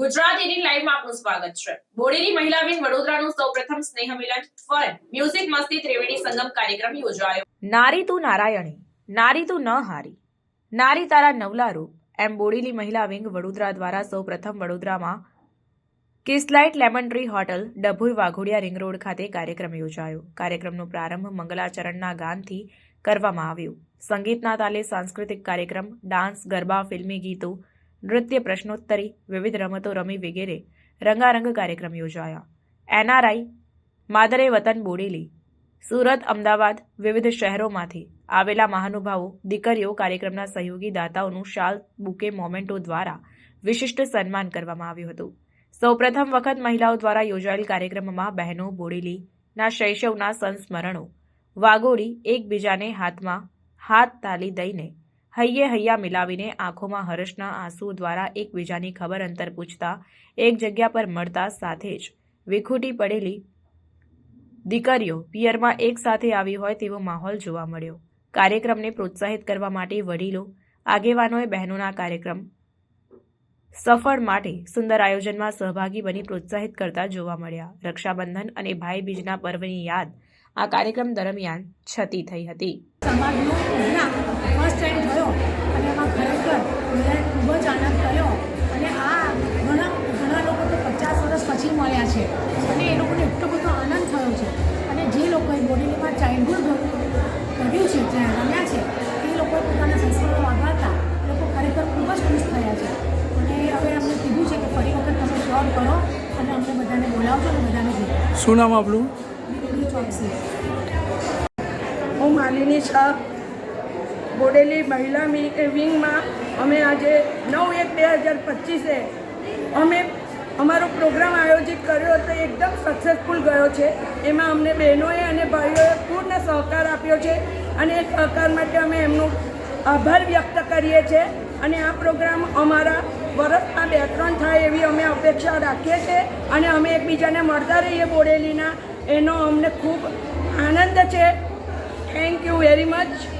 Gujarat at લાઈવમાં આપનું સ્વાગત છે. બોડેલી મહિલા વિંગ વડોદરાનું સૌપ્રથમ સ્નેહ મિલન ફન મ્યુઝિક મસ્તી ત્રિવેણી સંગમ કાર્યક્રમ યોજાયો. નારી તું નારાયણી, નારી તું ન હારી. નારી તારા નવલા રૂપ, એમ બોડેલી મહિલા વિંગ વડોદરા દ્વારા સૌ પ્રથમ વડોદરામાં કિસલાઇટ lemon tree hotel, Dabhoi Waghodia ring road ખાતે કાર્યક્રમ યોજાયો. કાર્યક્રમનો પ્રારંભ મંગલાચરણના ગાનથી કરવામાં આવ્યો. સંગીતના તાલે સાંસ્કૃતિક કાર્યક્રમ, ડાન્સ, ગરબા, ફિલ્મી ગીતો નૃત્ય પ્રશ્નોત્તરી, વિવિધ રમતો રમી વગેરે રંગારંગ કાર્યક્રમ યોજાયા. એનઆરઆઈ, માદરે વતન બોડેલી, સુરત, અમદાવાદ, વિવિધ શહેરોમાંથી આવેલા મહાનુભાવો, દીકરીઓ કાર્યક્રમના સહયોગી દાતાઓનું શાલ બુકે મોમેન્ટો દ્વારા વિશિષ્ટ સન્માન કરવામાં આવ્યું હતું. સૌપ્રથમ વખત મહિલાઓ દ્વારા યોજાયેલ કાર્યક્રમમાં બહેનો બોડેલીના શૈશવના સંસ્મરણો, વાગોળી એકબીજાને હાથમાં હાથ તાલી દઈને હૈયે હૈયા મિલાવીને આંખોમાં હર્ષના આંસુ દ્વારા એકબીજાની ખબર અંતર પૂછતા એક જગ્યા પર મળતા સાથે જ વિખૂટી પડેલી દીકરીઓ પિયરમાં એક સાથે આવી હોય તેવો માહોલ જોવા મળ્યો. કાર્યક્રમને પ્રોત્સાહિત કરવા માટે વડીલો, આગેવાનોએ બહેનોના કાર્યક્રમ સફળ માટે સુંદર આયોજનમાં સહભાગી બની પ્રોત્સાહિત કરતા જોવા મળ્યા. રક્ષાબંધન અને ભાઈ બીજના પર્વની યાદ આ કાર્યક્રમ દરમિયાન છતી થઈ હતી. પછી છે. અને એ લોકોને એટલો બધો આનંદ થયો છે. અને જે લોકોએ બોડેલીમાં ચાઇલ્ડહુડ કર્યું છે જ્યાં રમ્યા છે એ લોકોએ પોતાના સંસ્કારો વાગડતા એ લોકો ખરેખર ખૂબ જ ખુશ થયા છે. અને હવે અમને કીધું છે કે ફરી વખત તમે જોબ કરો અને અમને બધાને બોલાવજો અને બધાને ભેગા શું નામ આપણું હું માલિની શાહ. બોડેલી મહિલા મી- વિંગમાં અમે આજે નવ એક બે હજાર પચીસે અમે અમારો પ્રોગ્રામ આયોજિત કર્યો હતો, એકદમ સક્સેસફુલ ગયો છે. એમાં અમને બહેનોએ અને ભાઈઓએ પૂર્ણ સહકાર આપ્યો છે અને એ સહકાર માટે અમે એમનો આભાર વ્યક્ત કરીએ છીએ. અને આ પ્રોગ્રામ અમારા વર્ષમાં બે ત્રણ થાય એવી અમે અપેક્ષા રાખીએ છીએ અને અમે એકબીજાને મળતા રહીએ બોડેલીના. એનો અમને ખૂબ આનંદ છે. Thank you very much